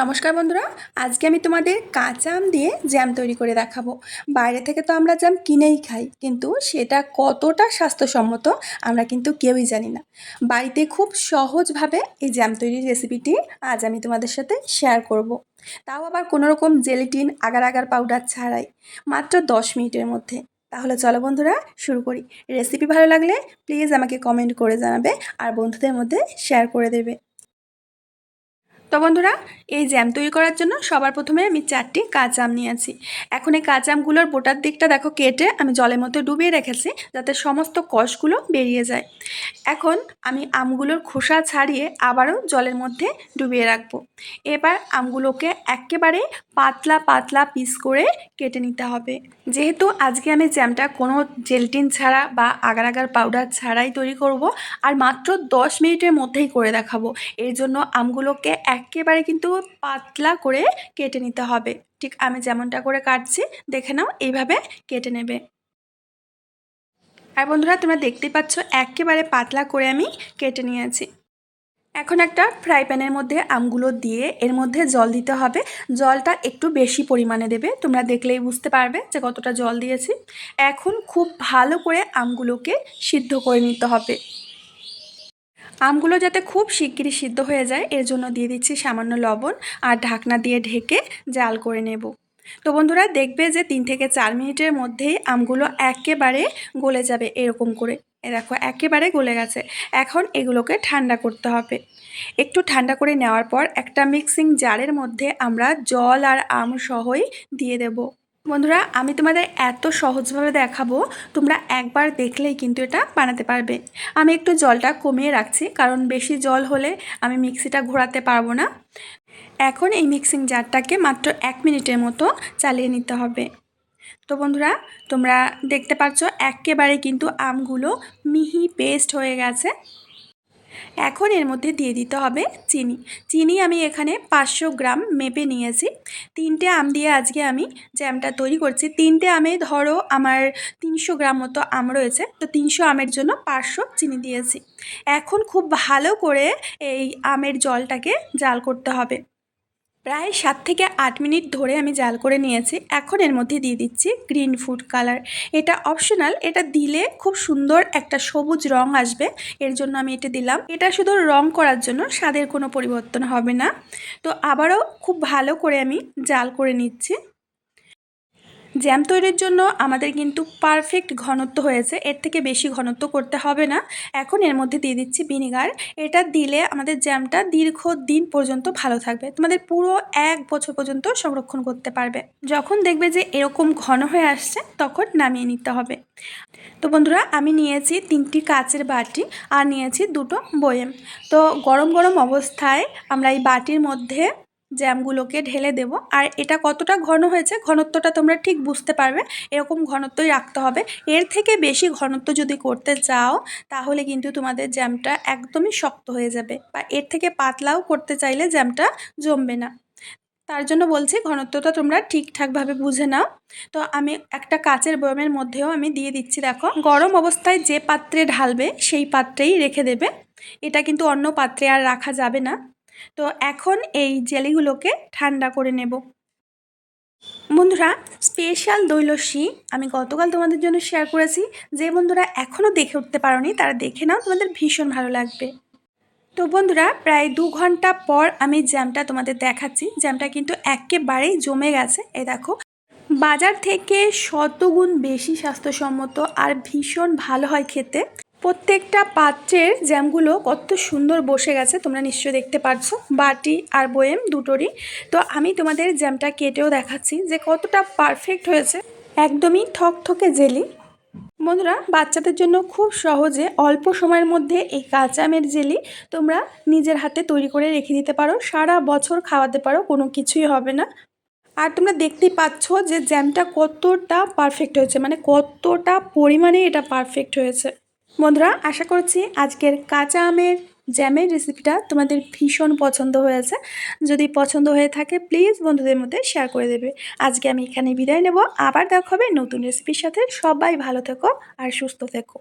নমস্কার বন্ধুরা, আজকে আমি তোমাদের কাঁচা আম দিয়ে জ্যাম তৈরি করে দেখাবো। বাইরে থেকে তো আমরা জ্যাম কিনেই খাই, কিন্তু সেটা কতটা স্বাস্থ্যসম্মত আমরা কিন্তু কেউই জানি না। বাড়িতে খুব সহজভাবে এই জ্যাম তৈরির রেসিপিটি আজ আমি তোমাদের সাথে শেয়ার করব। তাও আবার কোনো রকম জেলিটিন আগার আগার পাউডার ছাড়াই, মাত্র দশ মিনিটের মধ্যে। তাহলে চলো বন্ধুরা, শুরু করি। রেসিপি ভালো লাগলে প্লিজ আমাকে কমেন্ট করে জানাবে, আর বন্ধুদের মধ্যে শেয়ার করে দেবে। তো বন্ধুরা, এই জ্যাম তৈরি করার জন্য সবার প্রথমে আমি চারটি কাঁচা আম নিয়েছি। এখন এই কাঁচা আমগুলোর বোটার দিকটা দেখো কেটে আমি জলের মধ্যে ডুবিয়ে রেখেছি যাতে সমস্ত কষগুলো বেরিয়ে যায়। এখন আমি আমগুলোর খোসা ছাড়িয়ে আবারও জলের মধ্যে ডুবিয়ে রাখব। এবার আমগুলোকে একেবারে পাতলা পাতলা পিস করে কেটে নিতে হবে। যেহেতু আজকে আমি জ্যামটা কোনো জেলটিন ছাড়া বা আগার আগার পাউডার ছাড়াই তৈরি করব, আর মাত্র দশ মিনিটের মধ্যেই করে দেখাবো। এর জন্য আমগুলোকে একেবারে কিন্তু পাতলা করে কেটে নিতে হবে। ঠিক আমি যেমনটা করে কাটছি, দেখে নাও এইভাবে কেটে নেবে। আর বন্ধুরা, তোমরা দেখতেই পাচ্ছ একেবারে পাতলা করে আমি কেটে নিয়েছি। এখন একটা ফ্রাই প্যানের মধ্যে আমগুলো দিয়ে এর মধ্যে জল দিতে হবে। জলটা একটু বেশি পরিমাণে দেবে। তোমরা দেখলেই বুঝতে পারবে যে কতটা জল দিয়েছি। এখন খুব ভালো করে আমগুলোকে সিদ্ধ করে নিতে হবে। আমগুলো যাতে খুব শিগগিরই সিদ্ধ হয়ে যায়, এর জন্য দিয়ে দিচ্ছি সামান্য লবণ আর ঢাকনা দিয়ে ঢেকে জাল করে নেব। তো বন্ধুরা, দেখবে যে তিন থেকে চার মিনিটের মধ্যেই আমগুলো একেবারে গলে যাবে এরকম করে। এ দেখো, একেবারে গলে গেছে। এখন এগুলোকে ঠান্ডা করতে হবে। একটু ঠান্ডা করে নেওয়ার পর একটা মিক্সিং জারের মধ্যে আমরা জল আর আম সহই দিয়ে দেব। বন্ধুরা, আমি তোমাদের এত সহজভাবে দেখাবো, তোমরা একবার দেখলেই কিন্তু এটা বানাতে পারবে। আমি একটু জলটা কমিয়ে রাখছি, কারণ বেশি জল হলে আমি মিক্সিটা ঘোরাতে পারব না। এখন এই মিক্সিং জারটাকে মাত্র এক মিনিটের মতো চালিয়ে নিতে হবে। তো বন্ধুরা, তোমরা দেখতে পাচ্ছ একেবারে কিন্তু আমগুলো মিহি পেস্ট হয়ে গেছে। এখন এর মধ্যে দিয়ে দিতে হবে চিনি। চিনি আমি এখানে পাঁচশো গ্রাম মেপে নিয়েছি। তিনটে আম দিয়ে আজকে আমি জ্যামটা তৈরি করছি। তিনটে আমে ধরো আমার তিনশো গ্রাম মতো আম রয়েছে, তো তিনশো আমের জন্য পাঁচশো চিনি দিয়েছি। এখন খুব ভালো করে এই আমের জলটাকে জাল করতে হবে। প্রায় সাত থেকে আট মিনিট ধরে আমি জাল করে নিয়েছি। এখন এর মধ্যে দিয়ে দিচ্ছি গ্রিন ফুড কালার এটা অপশনাল এটা দিলে খুব সুন্দর একটা সবুজ রং আসবে। এর জন্য আমি এটা দিলাম। এটা শুধু রং করার জন্য স্বাদের কোনো পরিবর্তন হবে না। তো আবারও খুব ভালো করে আমি জাল করে নিচ্ছি। জ্যাম তৈরির জন্য আমাদের কিন্তু পারফেক্ট ঘনত্ব হয়েছে। এর থেকে বেশি ঘনত্ব করতে হবে না। এখন এর মধ্যে দিয়ে দিচ্ছি ভিনিগার এটা দিলে আমাদের জ্যামটা দীর্ঘ দিন পর্যন্ত ভালো থাকবে। তোমাদের পুরো এক বছর পর্যন্ত সংরক্ষণ করতে পারবে। যখন দেখবে যে এরকম ঘন হয়ে আসছে, তখন নামিয়ে নিতে হবে। তো বন্ধুরা, আমি নিয়েছি তিনটি কাচের বাটি আর নিয়েছি দুটো বয়েম। তো গরম গরম অবস্থায় আমরা এই বাটির মধ্যে জ্যামগুলোকে ঢেলে দেব। আর এটা কতটা ঘন হয়েছে ঘনত্বটা তোমরা ঠিক বুঝতে পারবে। এরকম ঘনত্বই রাখতে হবে। এর থেকে বেশি ঘনত্ব যদি করতে চাও, তাহলে কিন্তু তোমাদের জ্যামটা একদমই শক্ত হয়ে যাবে বা এর থেকে পাতলাও করতে চাইলে জ্যামটা জমবে না। তার জন্য বলছি ঘনত্বটা তোমরা ঠিকঠাকভাবে বুঝে নাও। তো আমি একটা কাচের বয়মের মধ্যেও আমি দিয়ে দিচ্ছি, দেখো। গরম অবস্থায় যে পাত্রে ঢালবে, সেই পাত্রেই রেখে দেবে। এটা কিন্তু অন্য পাত্রে আর রাখা যাবে না। তো এখন এই জেলিগুলোকে ঠান্ডা করে নেব। বন্ধুরা স্পেশাল দৈলস্যি আমি গতকাল তোমাদের জন্য শেয়ার করেছি। যে বন্ধুরা এখনও দেখে উঠতে পারোনি, তারা দেখে নাও, তোমাদের ভীষণ ভালো লাগবে। তো বন্ধুরা, প্রায় দু ঘণ্টা পর আমি জ্যামটা তোমাদের দেখাচ্ছি। জ্যামটা কিন্তু একেবারেই জমে গেছে। এ দেখো, বাজার থেকে শতগুণ বেশি স্বাস্থ্যসম্মত আর ভীষণ ভালো হয় খেতে। প্রত্যেকটা পাত্রের জ্যামগুলো কত সুন্দর বসে গেছে, তোমরা নিশ্চয়ই দেখতে পাচ্ছ বাটি আর বয়েম দুটোরই। তো আমি তোমাদের জ্যামটা কেটেও দেখাচ্ছি যে কতটা পারফেক্ট হয়েছে। একদমই ঠকঠকে জেলি। বন্ধুরা, বাচ্চাদের জন্য খুব সহজে অল্প সময়ের মধ্যে এই কাঁচা আমের জেলি তোমরা নিজের হাতে তৈরি করে রেখে দিতে পারো। সারা বছর খাওয়াতে পারো, কোনো কিছুই হবে না। আর তোমরা দেখতেই পাচ্ছ যে জ্যামটা কতটা পারফেক্ট হয়েছে মানে কতটা পরিমাণে এটা পারফেক্ট হয়েছে। বন্ধুরা, আশা করছি আজকের কাঁচা আমের জ্যামের রেসিপিটা তোমাদের ভীষণ পছন্দ হয়েছে। যদি পছন্দ হয়ে থাকে প্লিজ বন্ধুদের মধ্যে শেয়ার করে দেবে। আজকে আমি এখানে বিদায় নেব। আবার দেখা হবে নতুন রেসিপির সাথে। সবাই ভালো থেকো আর সুস্থ থেকো।